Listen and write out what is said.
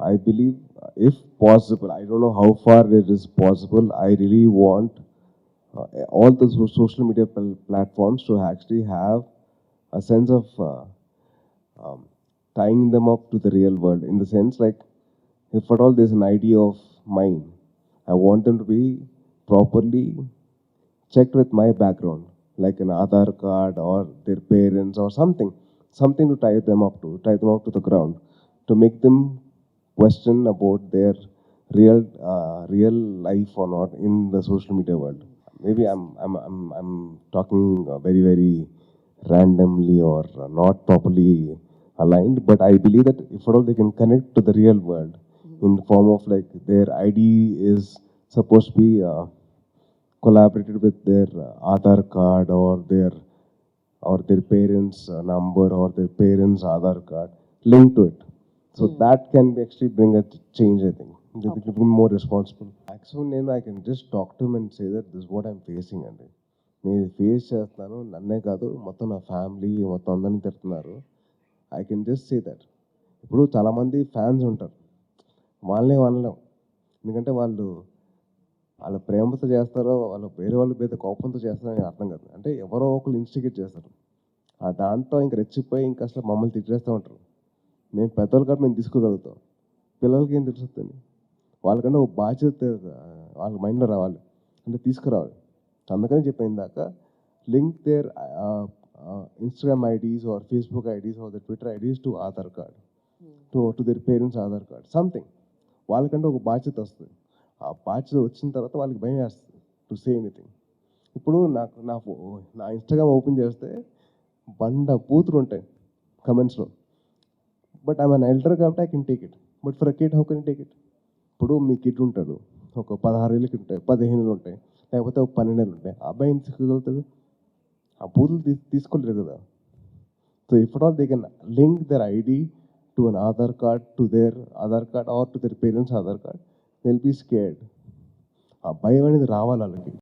I believe uh, if possible, I don't know how far it is possible. I really want uh, all the so- social media pl- platforms to actually have a sense of uh, um, tying them up to the real world. In the sense, like if at all there's an idea of mine, I want them to be properly checked with my background, like an Aadhaar card or their parents or something, something to tie them up to, tie them up to the ground, to make them question about their real, uh, real life or not in the social media world. Maybe I'm, I'm, I'm, I'm talking uh, very, very randomly or not properly aligned, but I believe that if at all they can connect to the real world in the form of like their ID is supposed to be. Uh, collaborated with their uh, Aadhaar card or their or their parents' uh, number or their parents' Aadhaar card linked to it. So that can be actually bring a change, I think. They Okay. become more responsible. Maximum నేను I can just talk to and say that this what I'm facing అండి. నేను face చేస్తున్నాను నన్నే కాదు మొత్తం నా family మొత్తం అందరిని తిడుతున్నారు. I can just say that ఇప్పుడు చాలామంది ఫ్యాన్స్ ఉంటారు. వాళ్ళనే అనలేం. ఎందుకంటే వాళ్ళు వాళ్ళ ప్రేమతో చేస్తారో వాళ్ళ వేరే వాళ్ళ మీద కోపంతో చేస్తారో అర్థం కాదు. అంటే ఎవరో ఒకరు ఇన్స్టిగేట్ చేస్తారు. ఆ దాంతో ఇంక రెచ్చిపోయి ఇంకా అసలు మమ్మల్ని తిట్టేస్తూ ఉంటారు. మేము పెద్దలు కాబట్టి మేము తీసుకోగలుగుతాం పిల్లలకి ఏం తెలుస్తుంది వాళ్ళకంటే ఒక బాధ్యత వాళ్ళ మైండ్లో రావాలి. అంటే తీసుకురావాలి. అందుకని చెప్పాను ఇందాక link their Instagram IDs or Facebook IDs or the Twitter IDs to Aadhaar card. To to their parents Aadhaar card. Something. వాళ్ళకంటే ఒక బాధ్యత వస్తుంది. ఆ బాధ్యత వచ్చిన తర్వాత వాళ్ళకి భయం వేస్తుంది టు సే ఎనీథింగ్. ఇప్పుడు నాకు నా ఫో నా ఇన్స్టాగ్రామ్ ఓపెన్ చేస్తే బండ బూతులు ఉంటాయి కమెంట్స్లో. బట్ ఐమ్ ఎన్ ఎల్డర్ కాబట్టి I can take it but for a kid how can take it ఇప్పుడు మీ కిడ్ ఉంటాడు. ఒక పదహారు ఏళ్ళకి ఉంటాయి పదిహేను ఏళ్ళు ఉంటాయి లేకపోతే ఒక పన్నెండు ఏళ్ళు ఉంటాయి. ఆ అబ్బాయి ఏం తీసుకోగలుగుతాడు ఆ బూతులు తీ తీసుకోలేరు కదా. So if all they can link their ID to an Aadhaar card to their Aadhaar card or to their parents Aadhaar card they'll be scared ఆ భయం అనేది రావాలి వాళ్ళకి.